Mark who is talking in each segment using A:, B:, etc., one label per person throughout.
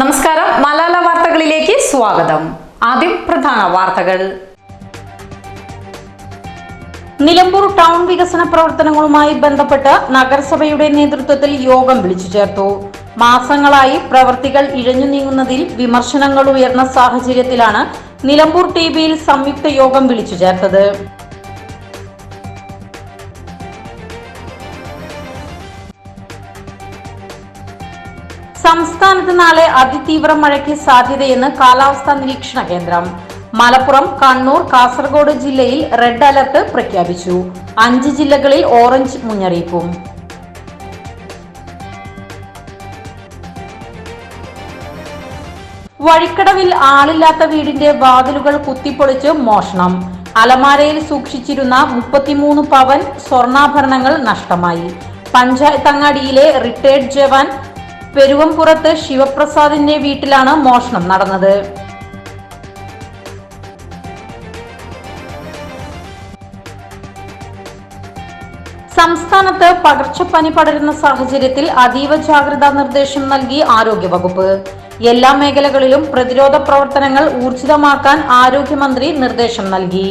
A: നമസ്കാരം മലാല വാർത്തകളിലേക്ക് സ്വാഗതം ആദ്യം പ്രധാന വാർത്തകൾ നിലമ്പൂർ ടൗൺ വികസന പ്രവർത്തനങ്ങളുമായി ബന്ധപ്പെട്ട് നഗരസഭയുടെ നേതൃത്വത്തിൽ യോഗം വിളിച്ചു ചേർത്തു മാസങ്ങളായി പ്രവർത്തികൾ ഇഴഞ്ഞു നീങ്ങുന്നതിൽ വിമർശനങ്ങൾ ഉയർന്ന സാഹചര്യത്തിലാണ് നിലമ്പൂർ ടി സംയുക്ത യോഗം വിളിച്ചു ചേർത്തത് സംസ്ഥാനത്ത് നാളെ അതിതീവ്ര മഴയ്ക്ക് സാധ്യതയെന്ന് കാലാവസ്ഥാ നിരീക്ഷണ കേന്ദ്രം മലപ്പുറം കണ്ണൂർ കാസർഗോഡ് ജില്ലയിൽ റെഡ് അലർട്ട് പ്രഖ്യാപിച്ചു അഞ്ച് ജില്ലകളിൽ ഓറഞ്ച് മുന്നറിയിപ്പും വഴിക്കടവിൽ ആളില്ലാത്ത വീടിന്റെ വാതിലുകൾ കുത്തിപ്പൊളിച്ച് മോഷണം അലമാരയിൽ സൂക്ഷിച്ചിരുന്ന മുപ്പത്തിമൂന്ന് പവൻ സ്വർണ്ണാഭരണങ്ങൾ നഷ്ടമായി പഞ്ചായത്ത് അങ്ങാടിയിലെ റിട്ടയർഡ് ജവാൻ പെരുവംപുറത്ത് ശിവപ്രസാദിന്റെ വീട്ടിലാണ് മോഷണം നടന്നത് സംസ്ഥാനത്ത് പകർച്ചപ്പനി പടരുന്ന സാഹചര്യത്തിൽ അതീവ ജാഗ്രതാ നിർദ്ദേശം നൽകി ആരോഗ്യവകുപ്പ് എല്ലാ മേഖലകളിലും പ്രതിരോധ പ്രവർത്തനങ്ങൾ ഊർജിതമാക്കാൻ ആരോഗ്യമന്ത്രി നിർദ്ദേശം നൽകി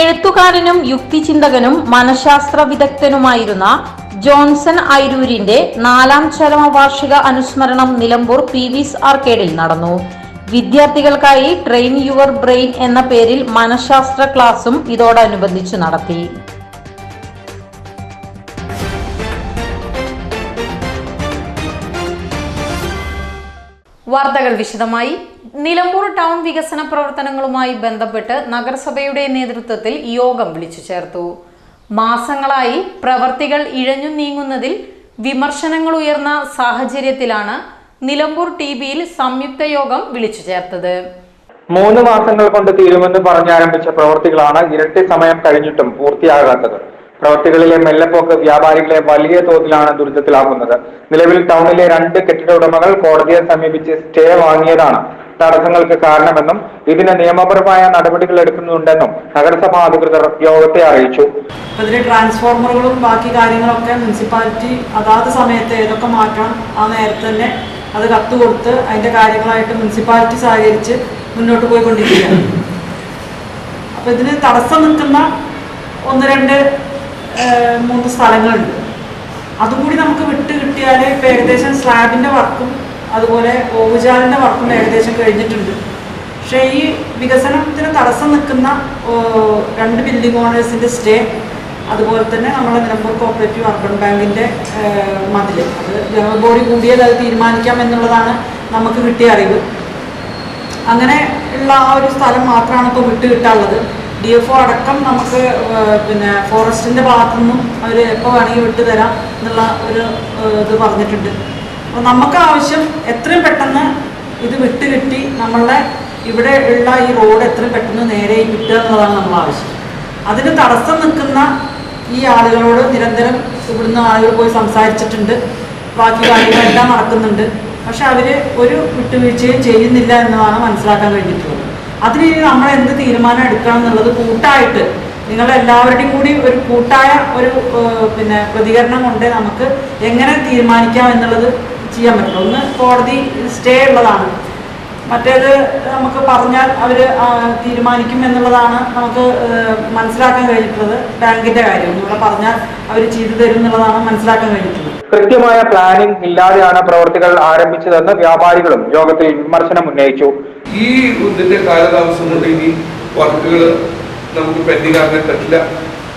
A: എഴുത്തുകാരനും യുക്തിചിന്തകനും മനഃശാസ്ത്ര വിദഗ്ധനുമായിരുന്ന ജോൺസൺ ഐരൂരിന്റെ നാലാം ചരമവാർഷിക അനുസ്മരണം നിലമ്പൂർ പി വി ആർക്കേഡിൽ കേഡിൽ നടന്നു വിദ്യാർത്ഥികൾക്കായി ട്രെയിൻ യുവർ ബ്രെയിൻ എന്ന പേരിൽ മനഃശാസ്ത്ര ക്ലാസും ഇതോടനുബന്ധിച്ച് നടത്തി വാർത്തകൾ വിശദമായി നിലമ്പൂർ ടൗൺ വികസന പ്രവർത്തനങ്ങളുമായി ബന്ധപ്പെട്ട് നഗരസഭയുടെ നേതൃത്വത്തിൽ യോഗം വിളിച്ചു ചേർത്തു മാസങ്ങളായി പ്രവർത്തികൾ ഇഴഞ്ഞു നീങ്ങുന്നതിൽ വിമർശനങ്ങൾ ഉയർന്ന സാഹചര്യത്തിലാണ് നിലമ്പൂർ ടി വിയിൽ സംയുക്ത യോഗം വിളിച്ചു ചേർത്തത് മൂന്ന് മാസങ്ങൾ കൊണ്ട് തീരുമെന്ന് പറഞ്ഞാരംഭിച്ച പ്രവർത്തികളാണ് ഇരട്ടി സമയം കഴിഞ്ഞിട്ടും പൂർത്തിയാകാത്തത് പ്രവർത്തികളിലെ മെല്ലപ്പോക്ക് വ്യാപാരികളെ വലിയ തോതിലാണ് ദുരിതത്തിലാക്കുന്നത് നിലവിൽ ടൗണിലെ രണ്ട് കെട്ടിട ഉടമകൾ കോടതിയെ സമീപിച്ച് സ്റ്റേ വാങ്ങിയതാണ് തടസ്സങ്ങൾക്ക് കാരണമെന്നും ഇതിന് നിയമപരമായ നടപടികൾ എടുക്കുന്നുണ്ടെന്നും നഗരസഭാ അധികൃതർ യോഗത്തെ അറിയിച്ചു ട്രാൻസ്ഫോർമറുകളും ബാക്കി കാര്യങ്ങളൊക്കെ മുനിസിപ്പാലിറ്റി അതാത് സമയത്ത് ഏതൊക്കെ മാറ്റണം ആ നേരത്തെ തന്നെ അത് കത്ത് കൊടുത്ത് അതിന്റെ കാര്യങ്ങളായിട്ട് മുനിസിപ്പാലിറ്റി സഹകരിച്ച് മുന്നോട്ട് പോയിക്കൊണ്ടിരിക്കുകയാണ് അപ്പൊ ഇതിന് തടസ്സം നിൽക്കുന്ന ഒന്ന് രണ്ട് മൂന്ന് സ്ഥലങ്ങളുണ്ട് കൂടി നമുക്ക് വിട്ട് കിട്ടിയാൽ ഇപ്പം ഏകദേശം സ്ലാബിൻ്റെ വർക്കും അതുപോലെ ഓവുചാലിൻ്റെ വർക്കും ഏകദേശം കഴിഞ്ഞിട്ടുണ്ട് പക്ഷേ ഈ വികസനത്തിന് തടസ്സം നിൽക്കുന്ന രണ്ട് ബിൽഡിംഗ് ഓണേഴ്സിൻ്റെ സ്റ്റേ അതുപോലെ തന്നെ നമ്മുടെ നിലമ്പൂർ കോപ്പറേറ്റീവ് അർബൻ ബാങ്കിൻ്റെ മതിൽ അത് ജനറൽ ബോഡി കൂടിയത് അത് തീരുമാനിക്കാം എന്നുള്ളതാണ് നമുക്ക് കിട്ടിയ അറിവ് അങ്ങനെ ഉള്ള ആ ഒരു സ്ഥലം മാത്രമാണ് ഇപ്പോൾ വിട്ടുകിട്ടാനുള്ളത് ഡി എഫ് ഒ അടക്കം നമുക്ക് പിന്നെ ഫോറസ്റ്റിൻ്റെ ഭാഗത്തു നിന്നും അവർ എപ്പോൾ വേണമെങ്കിൽ തരാം എന്നുള്ള ഒരു ഇത് പറഞ്ഞിട്ടുണ്ട് അപ്പോൾ നമുക്ക് ആവശ്യം എത്രയും പെട്ടെന്ന് ഇത് വിട്ട് കിട്ടി നമ്മളുടെ ഇവിടെ ഉള്ള ഈ റോഡ് എത്രയും പെട്ടെന്ന് നേരെ കിട്ടുക എന്നുള്ളതാണ് നമ്മൾ ആവശ്യം അതിന് തടസ്സം നിൽക്കുന്ന ഈ ആളുകളോട് നിരന്തരം ഇവിടുന്ന് ആളുകൾ പോയി സംസാരിച്ചിട്ടുണ്ട് ബാക്കി കാര്യങ്ങളെല്ലാം നടക്കുന്നുണ്ട് പക്ഷെ അവർ ഒരു വിട്ടുവീഴ്ചയും ചെയ്യുന്നില്ല എന്നതാണ് മനസ്സിലാക്കാൻ കഴിഞ്ഞിട്ടുള്ളത് അതിന് നമ്മൾ എന്ത് തീരുമാനം എടുക്കണം എന്നുള്ളത് കൂട്ടായിട്ട് നിങ്ങൾ എല്ലാവരുടെയും കൂടി ഒരു കൂട്ടായ ഒരു പിന്നെ പ്രതികരണം കൊണ്ട് നമുക്ക് എങ്ങനെ തീരുമാനിക്കാം എന്നുള്ളത് ചെയ്യാൻ പറ്റുള്ളൂ ഒന്ന് കോടതി സ്റ്റേ ഉള്ളതാണ് മറ്റേത് നമുക്ക് പറഞ്ഞാൽ അവർ തീരുമാനിക്കും എന്നുള്ളതാണ് നമുക്ക് മനസ്സിലാക്കാൻ കഴിഞ്ഞിട്ടുള്ളത് ബാങ്കിൻ്റെ കാര്യം ഒന്നുകൂടെ പറഞ്ഞാൽ അവർ ചെയ്തു തരും എന്നുള്ളതാണ് മനസ്സിലാക്കാൻ കഴിഞ്ഞിട്ടുള്ളത്
B: കൃത്യമായ പ്ലാനിംഗ് ഇല്ലാതെയാണ് പ്രവർത്തികൾ ആരംഭിച്ചതെന്ന് വ്യാപാരികളും യോഗത്തിൽ വിമർശനം ഉന്നയിച്ചു ഈ ഇതിന്റെ കാലതാമസം കൊണ്ട് ഇനി വർക്കുകൾ നമുക്ക് പെൻഡിംഗ് ആക്കാൻ പറ്റില്ല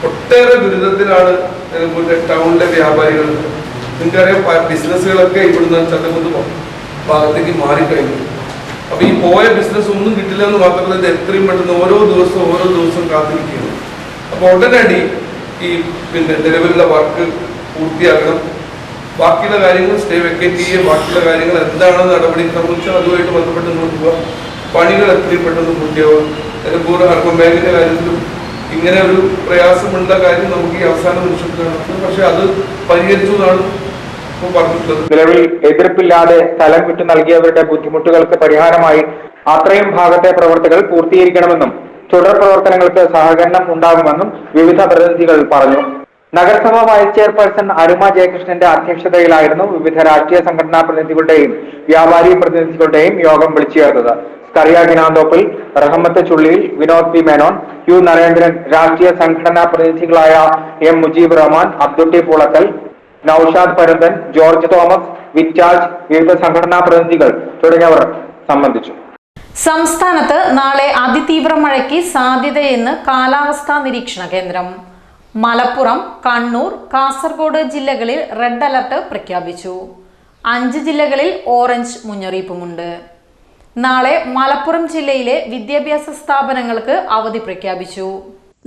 B: ഒട്ടേറെ ദുരിതത്തിലാണ് ടൗണിലെ വ്യാപാരികൾ നിങ്ങൾക്കറിയാം ബിസിനസ്സുകളൊക്കെ ഇവിടുന്ന് ചട്ടമുന്ന് ഭാഗത്തേക്ക് മാറിക്കഴിഞ്ഞു അപ്പൊ ഈ പോയ ബിസിനസ് ഒന്നും കിട്ടില്ല എന്ന് മാത്രമല്ല ഇത് എത്രയും പെട്ടെന്ന് ഓരോ ദിവസവും ഓരോ ദിവസവും കാത്തിരിക്കുകയാണ് അപ്പൊ ഉടനടി ഈ പിന്നെ നിലവിലുള്ള വർക്ക് പൂർത്തിയാക്കണം ബാക്കിയുള്ള കാര്യങ്ങൾ സ്റ്റേ വെക്കേറ്റ് ചെയ്യുക ബാക്കിയുള്ള കാര്യങ്ങൾ എന്താണ് നടപടി സംബന്ധിച്ച് അതുമായിട്ട് ബന്ധപ്പെട്ട് നോക്കുക പണികൾ എത്രയും പെട്ടെന്ന് പൂർത്തിയാവുക അതിൻ്റെ ബാങ്കിന്റെ കാര്യത്തിലും ഇങ്ങനെ ഒരു പ്രയാസമുള്ള കാര്യം നമുക്ക് ഈ അവസാന നിമിഷത്തിലാണ് പക്ഷെ അത് പരിഹരിച്ചു എന്നാണ്
C: നിലവിൽ എതിർപ്പില്ലാതെ സ്ഥലം വിട്ടു നൽകിയവരുടെ ബുദ്ധിമുട്ടുകൾക്ക് പരിഹാരമായി അത്രയും ഭാഗത്തെ പ്രവർത്തികൾ പൂർത്തീകരിക്കണമെന്നും തുടർ പ്രവർത്തനങ്ങൾക്ക് സഹകരണം ഉണ്ടാകുമെന്നും വിവിധ പ്രതിനിധികൾ പറഞ്ഞു നഗരസഭാ വൈസ് ചെയർപേഴ്സൺ അരുമ ജയകൃഷ്ണന്റെ അധ്യക്ഷതയിലായിരുന്നു വിവിധ രാഷ്ട്രീയ സംഘടനാ പ്രതിനിധികളുടെയും വ്യാപാരി പ്രതിനിധികളുടെയും യോഗം വിളിച്ചു ചേർത്തത് സ്കറിയ ഗിനാന്തോപ്പിൽ റഹമത്ത് ചുള്ളിയിൽ വിനോദ് പി മേനോൻ യു നരേന്ദ്രൻ രാഷ്ട്രീയ സംഘടനാ പ്രതിനിധികളായ M Mujeeb Rahman Abdutty Poolakkal Noushad Paranthan George Thomas വിറ്റാജ് വിവിധ സംഘടനാ പ്രതിനിധികൾ തുടങ്ങിയവർ സംബന്ധിച്ചു
D: സംസ്ഥാനത്ത് നാളെ അതിതീവ്ര മഴയ്ക്ക് സാധ്യതയെന്ന് കാലാവസ്ഥാ നിരീക്ഷണ കേന്ദ്രം മലപ്പുറം കണ്ണൂർ കാസർഗോഡ് ജില്ലകളിൽ റെഡ് അലർട്ട് പ്രഖ്യാപിച്ചു അഞ്ച് ജില്ലകളിൽ ഓറഞ്ച് മുന്നറിയിപ്പുമുണ്ട് നാളെ മലപ്പുറം ജില്ലയിലെ വിദ്യാഭ്യാസ സ്ഥാപനങ്ങൾക്ക് അവധി പ്രഖ്യാപിച്ചു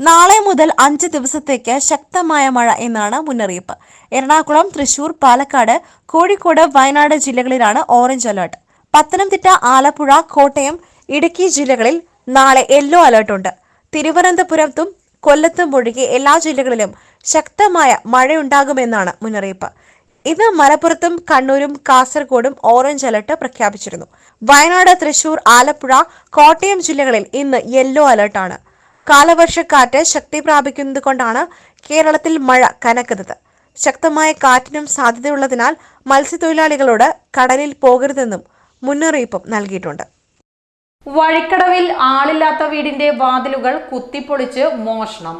E: നാളെ മുതൽ അഞ്ച് ദിവസത്തേക്ക് ശക്തമായ മഴ എന്നാണ് മുന്നറിയിപ്പ് എറണാകുളം തൃശൂർ പാലക്കാട് കോഴിക്കോട് വയനാട് ജില്ലകളിലാണ് ഓറഞ്ച് അലർട്ട് പത്തനംതിട്ട ആലപ്പുഴ കോട്ടയം ഇടുക്കി ജില്ലകളിൽ നാളെ യെല്ലോ അലേർട്ടുണ്ട് തിരുവനന്തപുരത്തും കൊല്ലത്തും ഒഴികെ എല്ലാ ജില്ലകളിലും ശക്തമായ മഴയുണ്ടാകുമെന്നാണ് മുന്നറിയിപ്പ് ഇന്ന് മലപ്പുറത്തും കണ്ണൂരും കാസർഗോഡും ഓറഞ്ച് അലർട്ട് പ്രഖ്യാപിച്ചിരുന്നു വയനാട് തൃശൂർ ആലപ്പുഴ കോട്ടയം ജില്ലകളിൽ ഇന്ന് യെല്ലോ അലർട്ടാണ് കാലവർഷക്കാറ്റ് ശക്തി പ്രാപിക്കുന്നത് കൊണ്ടാണ് കേരളത്തിൽ മഴ കനക്കുന്നത് ശക്തമായ കാറ്റിനും സാധ്യതയുള്ളതിനാൽ മത്സ്യത്തൊഴിലാളികളോട് കടലിൽ പോകരുതെന്നും മുന്നറിയിപ്പും നൽകിയിട്ടുണ്ട്
F: വഴിക്കടവിൽ ആളില്ലാത്ത വീടിന്റെ വാതിലുകൾ കുത്തിപ്പൊളിച്ച് മോഷണം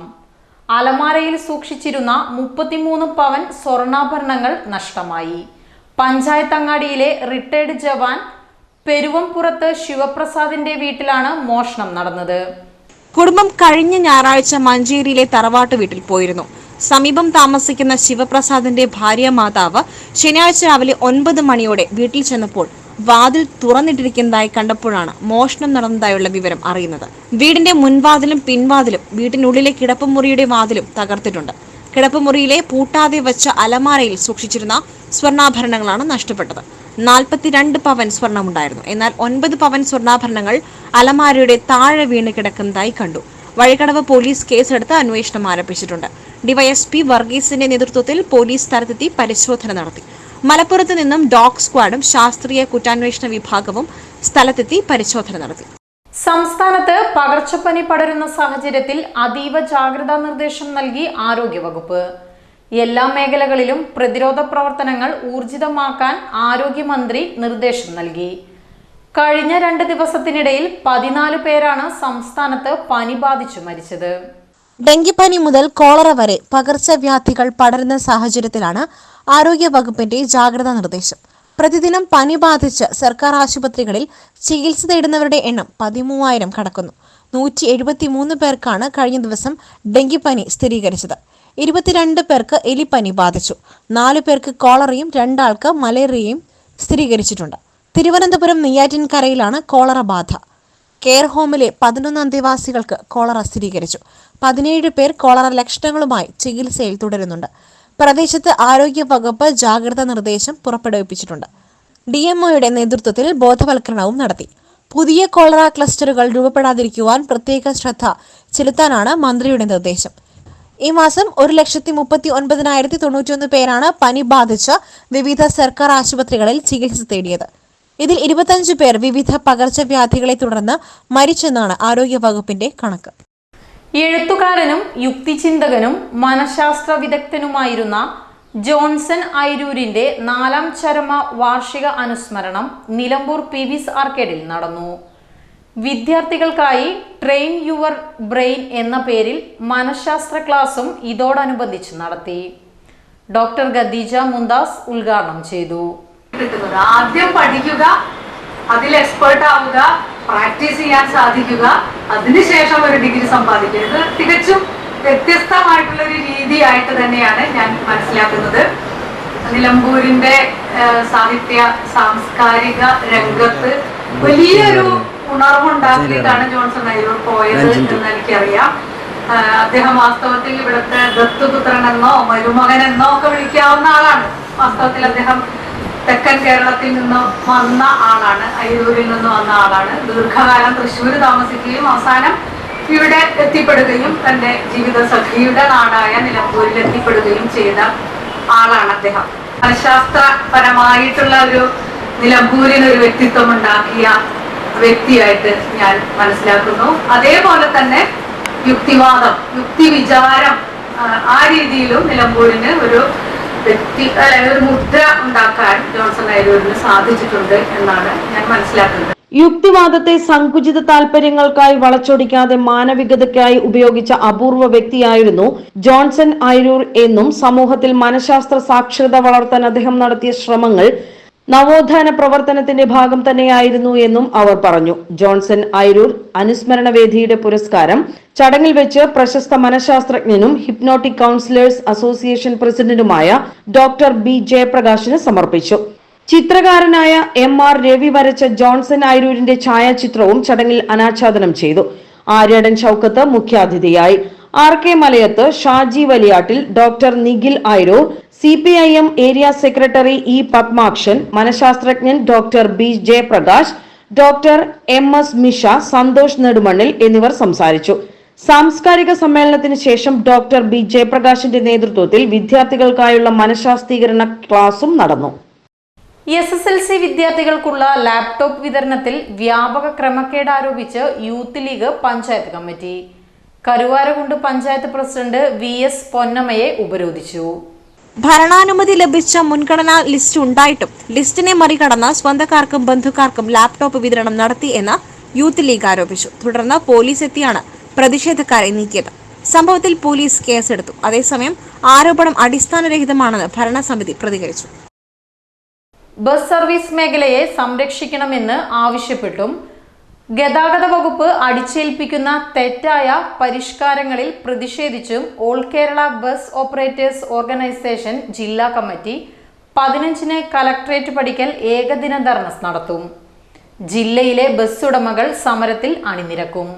F: അലമാരയിൽ സൂക്ഷിച്ചിരുന്ന മുപ്പത്തിമൂന്ന് പവൻ സ്വർണ്ണാഭരണങ്ങൾ നഷ്ടമായി പഞ്ചായത്ത് അങ്ങാടിയിലെ റിട്ടയർഡ് ജവാൻ പെരുവംപുറത്ത് ശിവപ്രസാദിന്റെ വീട്ടിലാണ് മോഷണം നടന്നത്
G: കുടുംബം കഴിഞ്ഞ ഞായറാഴ്ച മഞ്ചേരിയിലെ തറവാട്ട് വീട്ടിൽ പോയിരുന്നു സമീപം താമസിക്കുന്ന ശിവപ്രസാദിന്റെ ഭാര്യ മാതാവ് ശനിയാഴ്ച രാവിലെ ഒൻപത് മണിയോടെ വീട്ടിൽ ചെന്നപ്പോൾ വാതിൽ തുറന്നിട്ടിരിക്കുന്നതായി കണ്ടപ്പോഴാണ് മോഷണം നടന്നതായുള്ള വിവരം അറിയുന്നത് വീടിന്റെ മുൻവാതിലും പിൻവാതിലും വീട്ടിനുള്ളിലെ കിടപ്പുമുറിയുടെ വാതിലും തകർത്തിട്ടുണ്ട് കിടപ്പുമുറിയിലെ പൂട്ടാതെ വച്ച അലമാരയിൽ സൂക്ഷിച്ചിരുന്ന സ്വർണ്ണാഭരണങ്ങളാണ് നഷ്ടപ്പെട്ടത് നാൽപ്പത്തിരണ്ട് പവൻ സ്വർണമുണ്ടായിരുന്നു എന്നാൽ ഒൻപത് പവൻ സ്വർണ്ണാഭരണങ്ങൾ അലമാരയുടെ താഴെ വീണ് കിടക്കുന്നതായി കണ്ടു വഴിക്കടവ് പോലീസ് കേസെടുത്ത് അന്വേഷണം ആരംഭിച്ചിട്ടുണ്ട് ഡിവൈഎസ്പി വർഗീസിന്റെ നേതൃത്വത്തിൽ പോലീസ് സ്ഥലത്തെത്തി പരിശോധന നടത്തി മലപ്പുറത്ത് നിന്നും ഡോഗ് സ്ക്വാഡും ശാസ്ത്രീയ കുറ്റാന്വേഷണ വിഭാഗവും സ്ഥലത്തെത്തി പരിശോധന നടത്തി
H: സംസ്ഥാനത്ത് പകർച്ചപ്പനി പടരുന്ന സാഹചര്യത്തിൽ അതീവ ജാഗ്രതാ നിർദ്ദേശം നൽകി ആരോഗ്യവകുപ്പ് എല്ലാ മേഖലകളിലും പ്രതിരോധ പ്രവർത്തനങ്ങൾ ഊർജിതമാക്കാൻ ആരോഗ്യമന്ത്രി നിർദ്ദേശം നൽകി കഴിഞ്ഞ രണ്ട് ദിവസത്തിനിടയിൽ പതിനാല് പേരാണ് സംസ്ഥാനത്ത് പനി ബാധിച്ചു മരിച്ചത്
I: ഡെങ്കിപ്പനി മുതൽ കോളറ വരെ പകർച്ചവ്യാധികൾ പടരുന്ന സാഹചര്യത്തിലാണ് ആരോഗ്യ വകുപ്പിന്റെ ജാഗ്രതാ നിർദ്ദേശം പ്രതിദിനം പനി ബാധിച്ച് സർക്കാർ ആശുപത്രികളിൽ ചികിത്സ തേടുന്നവരുടെ എണ്ണം പതിമൂവായിരം കടക്കുന്നു നൂറ്റി എഴുപത്തി മൂന്ന് പേർക്കാണ് കഴിഞ്ഞ ദിവസം ഡെങ്കിപ്പനി സ്ഥിരീകരിച്ചത് ഇരുപത്തിരണ്ട് പേർക്ക് എലിപ്പനി ബാധിച്ചു നാല് പേർക്ക് കോളറയും രണ്ടാൾക്ക് മലേറിയയും സ്ഥിരീകരിച്ചിട്ടുണ്ട് തിരുവനന്തപുരം നെയ്യാറ്റിൻകരയിലാണ് കോളറ ബാധ കെയർ ഹോമിലെ പതിനൊന്ന് അന്തേവാസികൾക്ക് കോളറ സ്ഥിരീകരിച്ചു പതിനേഴ് പേർ കോളറ ലക്ഷണങ്ങളുമായി ചികിത്സയിൽ തുടരുന്നുണ്ട് പ്രദേശത്ത് ആരോഗ്യ വകുപ്പ് ജാഗ്രതാ നിർദ്ദേശം പുറപ്പെടുവിപ്പിച്ചിട്ടുണ്ട് ഡി എം ഒയുടെ നേതൃത്വത്തിൽ ബോധവൽക്കരണവും നടത്തി പുതിയ കോളറ ക്ലസ്റ്ററുകൾ രൂപപ്പെടാതിരിക്കുവാൻ പ്രത്യേക ശ്രദ്ധ ചെലുത്താനാണ് മന്ത്രിയുടെ നിർദ്ദേശം ഈ മാസം ഒരു ലക്ഷത്തി മുപ്പത്തി ഒൻപതിനായിരത്തി തൊണ്ണൂറ്റിയൊന്ന് പേരാണ് പനി ബാധിച്ച് വിവിധ സർക്കാർ ആശുപത്രികളിൽ ചികിത്സ തേടിയത് ഇതിൽ ഇരുപത്തഞ്ച് പേർ വിവിധ പകർച്ചവ്യാധികളെ തുടർന്ന് മരിച്ചെന്നാണ് ആരോഗ്യവകുപ്പിന്റെ കണക്ക്
J: എഴുത്തുകാരനും യുക്തിചിന്തകനും മനഃശാസ്ത്ര വിദഗ്ധനുമായിരുന്ന ജോൺസൺ ഐരൂരിന്റെ നാലാം ചരമ വാർഷിക അനുസ്മരണം നിലമ്പൂർ പി വിസ് ആർക്കേഡിൽ നടന്നു വിദ്യാർത്ഥികൾക്കായി ട്രെയിൻ യുവർ ബ്രെയിൻ എന്ന പേരിൽ മനഃശാസ്ത്ര ക്ലാസും ഇതോടനുബന്ധിച്ച് നടത്തി ഡോക്ടർ ഗദീജ മുന്താസ് ഉദ്ഘാടനം ചെയ്തു
K: കിട്ടുന്നത് ആദ്യം പഠിക്കുക അതിൽ എക്സ്പേർട്ട് ആവുക പ്രാക്ടീസ് ചെയ്യാൻ സാധിക്കുക അതിനുശേഷം ഒരു ഡിഗ്രി സമ്പാദിക്കുക ഇത് തികച്ചും വ്യത്യസ്തമായിട്ടുള്ള ഒരു രീതിയായിട്ട് തന്നെയാണ് ഞാൻ മനസ്സിലാക്കുന്നത് നിലമ്പൂരിന്റെ സാഹിത്യ സാംസ്കാരിക രംഗത്ത് വലിയൊരു ഉണർവുണ്ടാക്കിയിട്ടാണ് ജോൺസൺ അയ്യൂർ പോയത് എന്ന് എനിക്കറിയാം അദ്ദേഹം വാസ്തവത്തിൽ ഇവിടുത്തെ ദത്തുപുത്രൻ എന്നോ മരുമകൻ എന്നോ ഒക്കെ വിളിക്കാവുന്ന ആളാണ് വാസ്തവത്തിൽ അദ്ദേഹം തെക്കൻ കേരളത്തിൽ നിന്ന് വന്ന ആളാണ് അയ്യൂരിൽ നിന്ന് വന്ന ആളാണ് ദീർഘകാലം തൃശ്ശൂര് താമസിക്കുകയും അവസാനം ഇവിടെ എത്തിപ്പെടുകയും തന്റെ ജീവിത സഖിയുടെ നാടായ നിലമ്പൂരിൽ എത്തിപ്പെടുകയും ചെയ്ത ആളാണ് അദ്ദേഹം മനഃശാസ്ത്രപരമായിട്ടുള്ള ഒരു നിലമ്പൂരിൽ ഒരു വ്യക്തിത്വം ഉണ്ടാക്കിയ വ്യക്തിയായിട്ട് ഞാൻ മനസ്സിലാക്കുന്നു അതേപോലെ തന്നെ യുക്തിവാദം യുക്തി വിചാരം ആ രീതിയിലും നിലമ്പൂരിന് ഒരു വ്യക്തി അല്ലെങ്കിൽ ഒരു മുദ്ര ഉണ്ടാക്കാൻ ജോൺസൺ നായരൂരിന് സാധിച്ചിട്ടുണ്ട് എന്നാണ് ഞാൻ മനസ്സിലാക്കുന്നത്
L: യുക്തിവാദത്തെ സങ്കുചിത താല്പര്യങ്ങൾക്കായി വളച്ചൊടിക്കാതെ മാനവികതയ്ക്കായി ഉപയോഗിച്ച അപൂർവ വ്യക്തിയായിരുന്നു ജോൺസൺ അയരൂർ എന്നും സമൂഹത്തിൽ മനഃശാസ്ത്ര സാക്ഷരത വളർത്താൻ അദ്ദേഹം നടത്തിയ ശ്രമങ്ങൾ നവോത്ഥാന പ്രവർത്തനത്തിന്റെ ഭാഗം തന്നെയായിരുന്നു എന്നും അവർ പറഞ്ഞു ജോൺസൺ ഐരൂർ അനുസ്മരണ വേദിയുടെ പുരസ്കാരം ചടങ്ങിൽ വെച്ച് പ്രശസ്ത മനഃശാസ്ത്രജ്ഞനും ഹിപ്നോട്ടിക് കൗൺസിലേഴ്സ് അസോസിയേഷൻ പ്രസിഡന്റുമായ ഡോക്ടർ ബി ജയപ്രകാശിന് സമർപ്പിച്ചു ചിത്രകാരനായ എം ആർ രവി വരച്ച ജോൺസൺ അയരൂരിന്റെ ഛായാചിത്രവും ചടങ്ങിൽ അനാച്ഛാദനം ചെയ്തു ആര്യാടൻ ചൌക്കത്ത് മുഖ്യാതിഥിയായി R K Malayath Shaji Valiyattil doctor Nikhil Ayiroor C P I M area secretary E Padmakshan മനഃശാസ്ത്രജ്ഞൻ doctor B Jayaprakash doctor M S Misha Santhosh Nedumannil എന്നിവർ സംസാരിച്ചു സാംസ്കാരിക സമ്മേളനത്തിന് ശേഷം ഡോക്ടർ ബി ജയപ്രകാശിന്റെ നേതൃത്വത്തിൽ വിദ്യാർത്ഥികൾക്കായുള്ള മനഃശാസ്ത്രീകരണ ക്ലാസും നടന്നു
M: എസ് എസ് എൽ സി വിദ്യാർത്ഥികൾക്കുള്ള ലാപ്ടോപ്പ് വിതരണത്തിൽ വ്യാപക ക്രമക്കേട് ആരോപിച്ച് youth league panchayat committee Karuvarakundu panchayat president V S പൊന്നമ്മയെ ഉപരോധിച്ചു
N: ഭരണാനുമതി ലഭിച്ച മുൻഗണനാ ലിസ്റ്റ് ഉണ്ടായിട്ടും ലിസ്റ്റിനെ മറികടന്ന് സ്വന്തക്കാർക്കും ബന്ധുക്കാർക്കും ലാപ്ടോപ്പ് വിതരണം നടത്തി എന്ന് യൂത്ത് ലീഗ് ആരോപിച്ചു തുടർന്ന് പോലീസ് എത്തിയാണ് പ്രതിഷേധക്കാരെ നീക്കിയത് സംഭവത്തിൽ പോലീസ് കേസെടുത്തു അതേസമയം ആരോപണം അടിസ്ഥാനരഹിതമാണെന്ന് ഭരണസമിതി പ്രതികരിച്ചു
O: ബസ് സർവീസ് മേഖലയെ സംരക്ഷിക്കണമെന്ന് ആവശ്യപ്പെട്ടും ഗതാഗത വകുപ്പ് അടിച്ചേൽപ്പിക്കുന്ന തെറ്റായ പരിഷ്കാരങ്ങളിൽ പ്രതിഷേധിച്ചും all Kerala bus operators organisation ജില്ലാ കമ്മിറ്റി പതിനഞ്ചിന് കലക്ട്രേറ്റ് പഠിക്കൽ ഏകദിന ധർണ നടത്തും ജില്ലയിലെ ബസ് ഉടമകൾ സമരത്തിൽ അണിനിരക്കും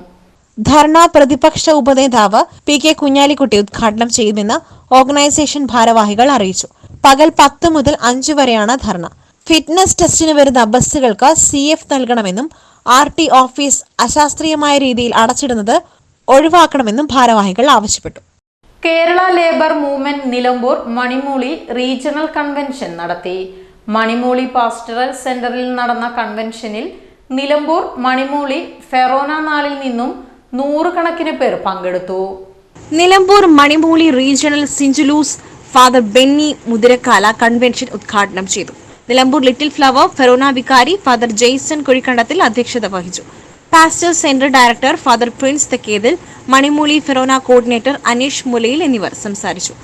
P: ധർണ പ്രതിപക്ഷ ഉപനേതാവ് പി കെ കുഞ്ഞാലിക്കുട്ടി ഉദ്ഘാടനം ചെയ്യുമെന്ന് ഓർഗനൈസേഷൻ ഭാരവാഹികൾ അറിയിച്ചു പകൽ പത്ത് മുതൽ അഞ്ചു വരെയാണ് ധർണ ഫിറ്റ്നസ് ടെസ്റ്റിന് വരുന്ന ബസ്സുകൾക്ക് സി എഫ് നൽകണമെന്നും ആർ ടി ഓഫീസ് അശാസ്ത്രീയമായ രീതിയിൽ അടച്ചിടുന്നത് ഒഴിവാക്കണമെന്നും ഭാരവാഹികൾ ആവശ്യപ്പെട്ടു
Q: Kerala labour movement Nilambur Manimooli regional convention നടത്തി മണിമൂളി പാസ്റ്ററൽ സെന്ററിൽ നടന്ന കൺവെൻഷനിൽ നിലമ്പൂർ മണിമൂളി ഫെറോന നാളിൽ നിന്നും നൂറുകണക്കിന് പേർ പങ്കെടുത്തു
R: നിലമ്പൂർ മണിമൂളി റീജിയണൽ സിഞ്ചുലൂസ് ഫാദർ ബെന്നി മുതിരക്കാല കൺവെൻഷൻ ഉദ്ഘാടനം ചെയ്തു നിലമ്പൂർ ലിറ്റിൽ ഫ്ലവർ ഫെറോന വികാരി ഫാദർ ജെയ്സൺ കുഴിക്കണ്ടത്തിൽ അധ്യക്ഷത വഹിച്ചു pastor centre director father Prince തെക്കേതിൽ Manimooli forane coordinator Aneesh മുലയിൽ എന്നിവർ സംസാരിച്ചു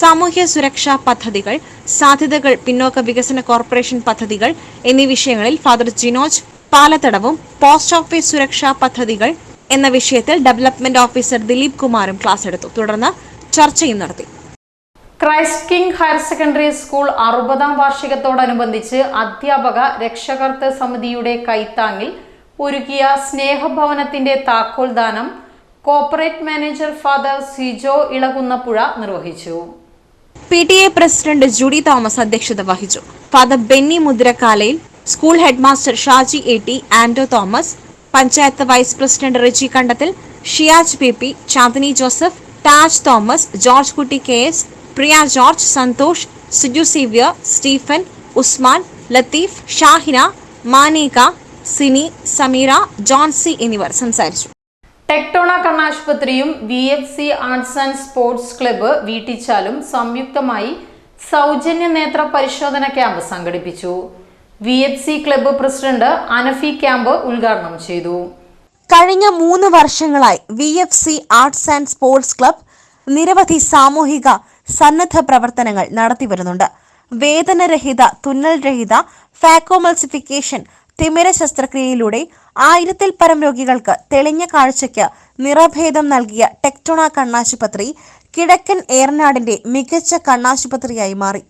R: സാമൂഹ്യ സുരക്ഷാ പദ്ധതികൾ സാധ്യതകൾ പിന്നോക്ക വികസന കോർപ്പറേഷൻ പദ്ധതികൾ എന്നീ വിഷയങ്ങളിൽ ഫാദർ ജിനോജ് പാലത്തടവും പോസ്റ്റ് ഓഫീസ് സുരക്ഷാ പദ്ധതികൾ എന്ന വിഷയത്തിൽ ഡെവലപ്മെന്റ് ഓഫീസർ ദിലീപ് കുമാറും ക്ലാസ് എടുത്തു തുടർന്ന് ചർച്ചയും നടത്തി
S: Christ King higher secondary school അറുപതാം വാർഷികത്തോടനുബന്ധിച്ച് അധ്യാപക രക്ഷകർത്ത സമിതിയുടെ കൈത്താങ്ങിൽ ഒരുക്കിയ സ്നേഹഭവനത്തിന്റെ താക്കോൽ ദാനം corporate manager father Sijo Elakunnappuzha നിർവഹിച്ചു
T: P T A president Judy Thomas അധ്യക്ഷത വഹിച്ചു father Benny Mudrakkalayil school headmaster Shaji A T Ando Thomas panchayat vice president Riji Kandathil Shiyaj P P Chandini Joseph Taj Thomas George Kutty K S Priya George Santhosh Siju Xavier Stephen Usman Latheef Shahina Maneka Sini Sameera Jonsy എന്നിവർ സംസാരിച്ചു
U: ടെക്ടോണ കണ്ണാശുപത്രിയും V F C arts and sports club വീട്ടിച്ചാലും സംയുക്തമായി സൗജന്യ നേത്ര പരിശോധന ക്യാമ്പ് സംഘടിപ്പിച്ചു V F C club president Anafi camp ഉദ്ഘാടനം ചെയ്തു
V: കഴിഞ്ഞ മൂന്ന് വർഷങ്ങളായി V F C arts and sports club നിരവധി സാമൂഹിക സന്നദ്ധ പ്രവർത്തനങ്ങൾ നടത്തിവരുന്നുണ്ട് വേതനരഹിത രഹിത ഫാക്കോമൽസിഫിക്കേഷൻ തിമിര ശസ്ത്രക്രിയയിലൂടെ ആയിരത്തിൽ പരം രോഗികൾക്ക് തെളിഞ്ഞ കാഴ്ചയ്ക്ക് നിറഭേദം നൽകിയ ടെക്ടോണ കണ്ണാശുപത്രി കിഴക്കൻ ഏറനാടിന്റെ മികച്ച കണ്ണാശുപത്രിയായി മാറി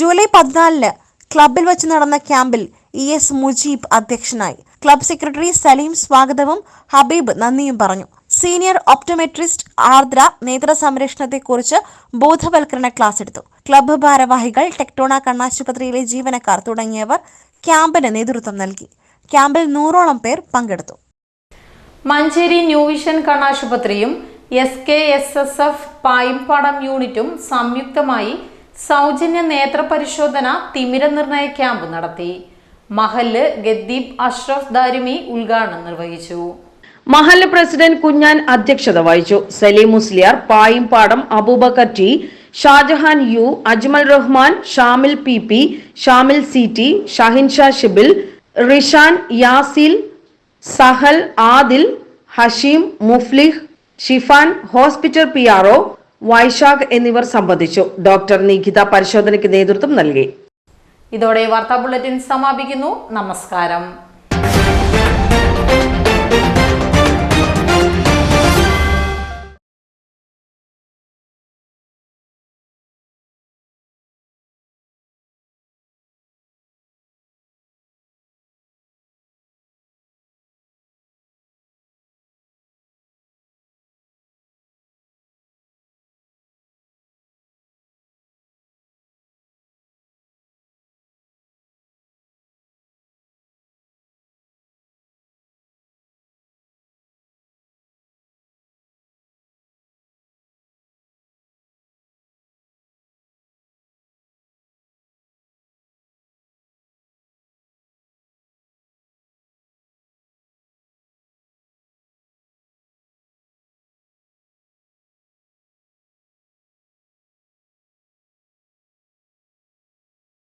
V: ജൂലൈ പതിനാലിന് ക്ലബിൽ വെച്ച് നടന്ന ക്യാമ്പിൽ ഇ എസ് മുജീബ് അധ്യക്ഷനായി ക്ലബ് സെക്രട്ടറി സലീം സ്വാഗതവും ഹബീബ് നന്ദിയും പറഞ്ഞു സീനിയർ ഒപ്റ്റോമെട്രിസ്റ്റ് ആർദ്ര നേത്ര സംരക്ഷണത്തെക്കുറിച്ച് ബോധവൽക്കരണ ക്ലാസ് എടുത്തു ക്ലബ്ബ് ഭാരവാഹികൾ ടെക്ടോണ കണ്ണാശുപത്രിയിലെ ജീവനക്കാർ തുടങ്ങിയവർ ക്യാമ്പിന് നേതൃത്വം നൽകി ക്യാമ്പിൽ നൂറോളം പേർ പങ്കെടുത്തു
W: മഞ്ചേരി ന്യൂ വിഷൻ കണ്ണാശുപത്രിയും S K S S F Payippadam യൂണിറ്റും സംയുക്തമായി സൗജന്യ നേത്ര പരിശോധന തിമിര നിർണയ ക്യാമ്പ് നടത്തി മഹല് ഗദ്ദീപ് അഷ്റഫ് ദാരിമി ഉദ്ഘാടനം നിർവഹിച്ചു
X: മഹല്ല് പ്രസിഡന്റ് കുഞ്ഞാൻ അധ്യക്ഷത വഹിച്ചു Saleem Musliyar Payimpadam Aboobacker T Shajahan U Ajmal Rahman Shamil P P Shamil C T Shahin Shibil Rishan Yasil Sahal Adil Hasheem Muflih Shifan hospital P R O Vaishakh എന്നിവർ സംബന്ധിച്ചു ഡോക്ടർ നിഖിത പരിശോധനയ്ക്ക് നേതൃത്വം നൽകി
Y: ഇതോടെ വാർത്താ ബുള്ളറ്റിൻ സമാപിക്കുന്നു നമസ്കാരം